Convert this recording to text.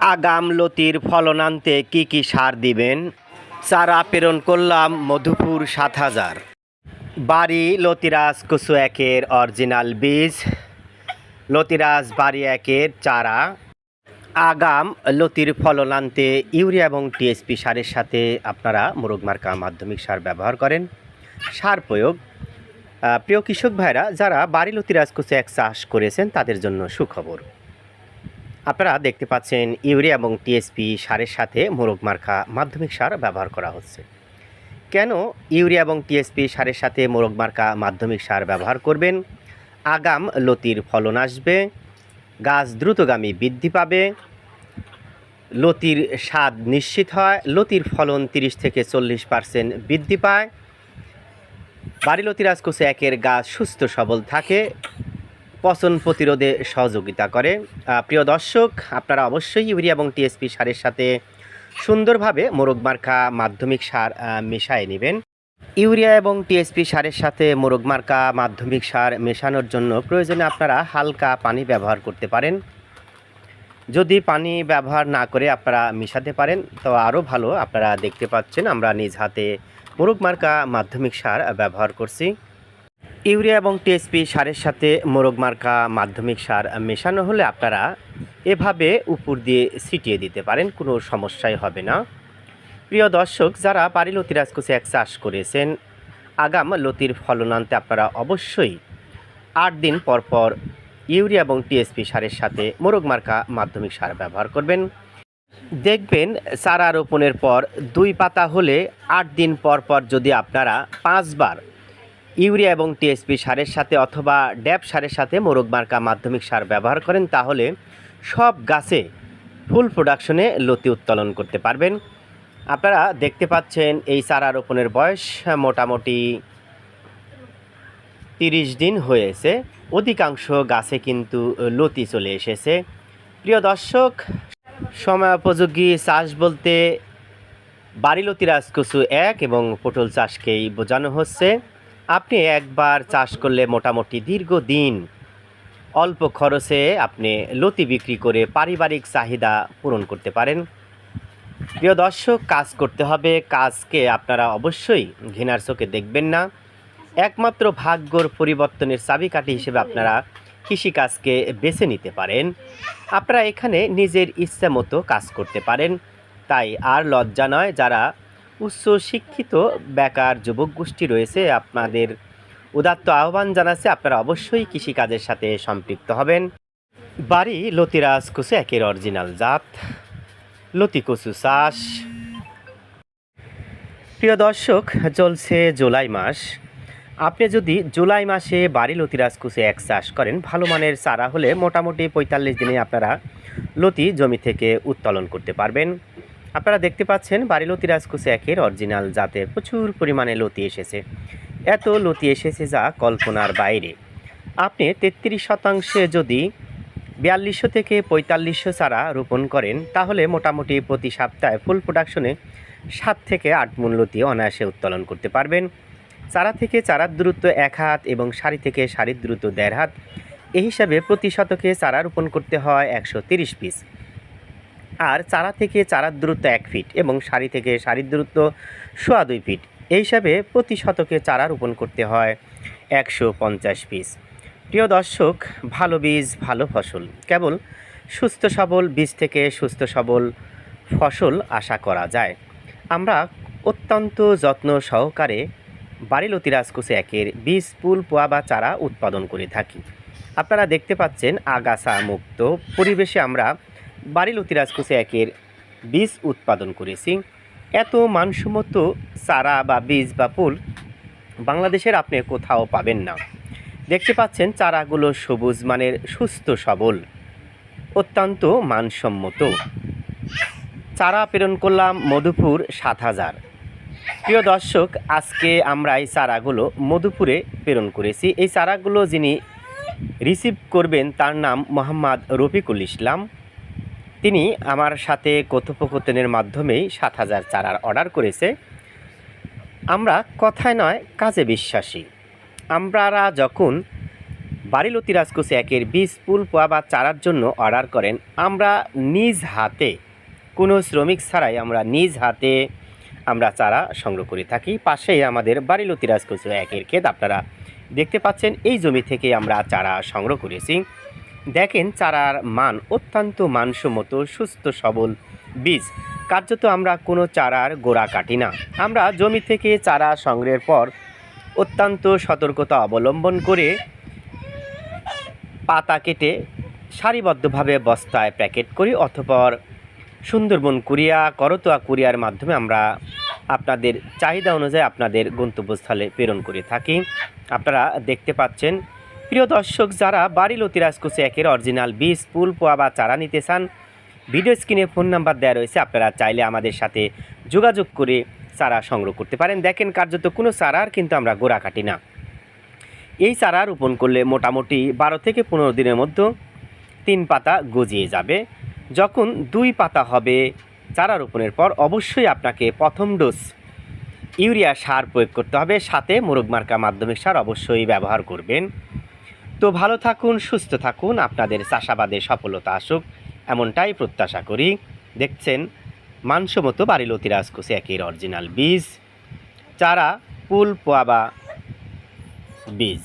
আগাম লতির ফলন আনতে কি কি সার দিবেন? চারা প্রেরণ করলাম মধুপুর সাত হাজার। বাড়ি লতিরাজ কুসু একের অরিজিনাল বীজ। লতিরাজ বাড়ি একের চারা। আগাম লতির ফলন আনতে ইউরিয়া এবং টিএসপি সারের সাথে আপনারা মোরগ মার্কা মাধ্যমিক সার ব্যবহার করেন। সার প্রয়োগ। প্রিয় কৃষক ভাইরা, যারা বাড়ি লতিরাজ কুসু এক চাষ করেছেন, তাদের জন্য সুখবর। আপনারা দেখতে পাচ্ছেন ইউরিয়া এবং টিএসপি সারের সাথে মোরগ মার্কা মাধ্যমিক সার ব্যবহার করা হচ্ছে। কেন ইউরিয়া এবং টিএসপি সারের সাথে মোরগ মার্কা মাধ্যমিক সার ব্যবহার করবেন? আগাম লতির ফলন আসবে, গাছ দ্রুতগামী বৃদ্ধি পাবে, লতির স্বাদ নিশ্চিত হয়, লতির ফলন তিরিশ থেকে চল্লিশ পার্সেন্ট বৃদ্ধি পায়। বাড়ি লতিরাজ কোষে একের গাছ সুস্থ সবল থাকে পচন প্রতিরোধে সহযোগিতা করে। প্রিয় দর্শক, আপনারা অবশ্যই ইউরিয়া এবং টিএসপি সারের সাথে সুন্দরভাবে মোরগ মার্কা মাধ্যমিক সার মেশায় নেবেন। ইউরিয়া এবং টিএসপি সারের সাথে মোরগ মার্কা মাধ্যমিক সার মেশানোর জন্য প্রয়োজনে আপনারা হালকা পানি ব্যবহার করতে পারেন। যদি পানি ব্যবহার না করে আপনারা মেশাতে পারেন, তো আরও ভালো আপনারা দেখতে পাচ্ছেন আমরা নিজ হাতে মোরগ মার্কা মাধ্যমিক সার ব্যবহার করছি। ইউরিয়া এবং টিএসপি সারের সাথে মোরগ মার্কা মাধ্যমিক সার মেশানো হলে আপনারা এভাবে উপর দিয়ে ছিটিয়ে দিতে পারেন, কোনো সমস্যাই হবে না। প্রিয় দর্শক, যারা বাড়ি লতিরাজকুচে এক চাষ করেছেন, আগাম লতির ফলন আনতে আপনারা অবশ্যই আট দিন পর পর ইউরিয়া এবং টিএসপি সারের সাথে মোরগ মার্কা মাধ্যমিক সার ব্যবহার করবেন। দেখবেন চারা রোপণের পর দুই পাতা হলে আট দিন পর পর যদি আপনারা পাঁচবার ইউরিয়া এবং টিএসপি সারের সাথে অথবা ড্যাপ সারের সাথে মোরগ মার্কা মাধ্যমিক সার ব্যবহার করেন, তাহলে সব গাছে ফুল প্রোডাকশনে লতি উত্তোলন করতে পারবেন। আপনারা দেখতে পাচ্ছেন এই চারা রোপণের বয়স মোটামুটি তিরিশ দিন হয়েছে। অধিকাংশ গাছে কিন্তু লতি চলে এসেছে। প্রিয় দর্শক সময়োপযোগী চাষ বলতে বাড়িলতি রাজকসু এক এবং পটল চাষকেই বোঝানো হচ্ছে। আপনি একবার চাষ করলে মোটামুটি দীর্ঘদিন অল্প খরচে আপনি লতি বিক্রি করে পারিবারিক চাহিদা পূরণ করতে পারেন। প্রিয় দর্শক, কাজ করতে হবে, কাজকে আপনারা অবশ্যই ঘৃণার চোখে দেখবেন না। একমাত্র ভাগ্যর পরিবর্তনের চাবিকাঠি হিসেবে আপনারা কৃষিকাজকে বেছে নিতে পারেন। আপনারা এখানে নিজের ইচ্ছা মতো কাজ করতে পারেন। তাই আর লজ্জা নয়, যারা উচ্চ শিক্ষিত বেকার যুবক গোষ্ঠী রয়েছে। আপনাদের উদাত্ত আহ্বান জানাচ্ছে, আপনারা অবশ্যই কৃষিকাজের সাথে সম্পৃক্ত হবেন। বাড়ি লতিরাজ কুসু, একের অরিজিনাল জাত। লতি কচু চাষ। প্রিয় দর্শক, চলছে জুলাই মাস। আপনি যদি জুলাই মাসে বাড়ি লতিরাজ কুচে এক চাষ করেন, ভালো মানের চারা হলে মোটামুটি পঁয়তাল্লিশ দিনে আপনারা লতি জমি থেকে উত্তোলন করতে পারবেন। আপনারা দেখতে পাচ্ছেন বাড়ি লতিরাজ কুচে একের অরিজিনাল জাতের প্রচুর পরিমাণে লতি এসেছে। এত লতি এসেছে যা কল্পনার বাইরে। আপনি তেত্রিশ শতাংশে যদি বিয়াল্লিশশো থেকে পঁয়তাল্লিশশো চারা রোপণ করেন, তাহলে মোটামুটি প্রতি সপ্তাহে ফুল প্রোডাকশনে সাত থেকে আট মূল লতি অনায়াসে উত্তোলন করতে পারবেন। চারা থেকে চারার দূরত্ব এক হাত এবং সারি থেকে সারির দূরত্ব দেড় হাত। এই হিসাবে প্রতি শতকে চারা রোপণ করতে হয় একশো তিরিশ পিস। আর চারা থেকে চারার দূরত্ব এক ফিট এবং সারি থেকে সারির দূরত্ব সোয়া দুই ফিট। এই হিসাবে প্রতি শতকে চারা রোপণ করতে হয় একশো পঞ্চাশ পিস। প্রিয় দর্শক, ভালো বীজ, ভালো ফসল। কেবল সুস্থ সবল বীজ থেকে সুস্থ সবল ফসল আশা করা যায়। আমরা অত্যন্ত যত্ন সহকারে বাড়িলতি রাজকুচে একের বীজ পুল পোয়া বা চারা উৎপাদন করে থাকি। আপনারা দেখতে পাচ্ছেন আগাছা মুক্ত। পরিবেশে আমরা বাড়িলতি রাজকুচে একের বীজ উৎপাদন করেছি। এত মানসম্মত চারা বা বীজ বা ফুল বাংলাদেশের আপনি কোথাও পাবেন না। দেখতে পাচ্ছেন চারাগুলো সবুজ মানের, সুস্থ সবল, অত্যন্ত মানসম্মত। চারা প্রেরণ করলাম মধুপুর সাত হাজার। প্রিয় দর্শক, আজকে আমরা এই চারাগুলো মধুপুরে প্রেরণ করেছি। এই চারাগুলো যিনি রিসিভ করবেন তার নাম মোহাম্মদ রফিকুল ইসলাম। তিনি আমার সাথে কথোপকথনের মাধ্যমেই সাত হাজার চারার অর্ডার করেছে। আমরা কথায় নয়, কাজে বিশ্বাসী। আমরা যখন বাড়ি বাড়িলতি রাজকোষ একের বীজ, ফুল, পোয়া বা চারার জন্য অর্ডার করেন, আমরা নিজ হাতে, কোনো শ্রমিক ছাড়াই আমরা নিজ হাতে আমরা চারা সংগ্রহ করে থাকি। পাশেই আমাদের বাড়িলতি রাজকোষ একের ক্ষেত আপনারা দেখতে পাচ্ছেন, এই জমি থেকে আমরা চারা সংগ্রহ করেছি। দেখেন চারার মান অত্যন্ত মানসম্মত, সুস্থ, সবল বীজ। কার্যত আমরা কোনো চারার গোড়া কাটি না। আমরা জমি থেকে চারা সংগ্রহের পর অত্যন্ত সতর্কতা অবলম্বন করে পাতা কেটে সারিবদ্ধভাবে বস্তায় প্যাকেট করি অথপর সুন্দরবন কুরিয়া, করতোয়া কুরিয়ার মাধ্যমে আমরা আপনাদের চাহিদা অনুযায়ী আপনাদের গন্তব্যস্থলে প্রেরণ করে থাকি। আপনারা দেখতে পাচ্ছেন প্রিয় দর্শক, যারা বাড়ি লতিরাজকুচি একের অরিজিনাল বীজ, ফুল, পোয়া বা চারা নিতে চান, ভিডিও স্ক্রিনে ফোন নাম্বার দেওয়া রয়েছে। আপনারা চাইলে আমাদের সাথে যোগাযোগ করে চারা সংগ্রহ করতে পারেন। দেখেন, কার্যত কোনো চারার কিন্তু আমরা গোড়া কাটি না। এই চারা রোপণ করলে মোটামুটি বারো থেকে পনেরো দিনের মধ্যে তিন পাতা গজিয়ে যাবে। যখন দুই পাতা হবে চারা রোপণের পর, অবশ্যই আপনাকে প্রথম ডোজ ইউরিয়া সার প্রয়োগ করতে হবে। সাথে মোরগ মার্কা মাধ্যমিক সার অবশ্যই ব্যবহার করবেন। তো ভালো থাকুন, সুস্থ থাকুন, আপনাদের চাষাবাদে সফলতা আসুক, এমনটাই প্রত্যাশা করি। দেখছেন মানসমতো লতিরাজ কুছি একের অরিজিনাল বীজ, চারা পুল পোয়াবা বীজ।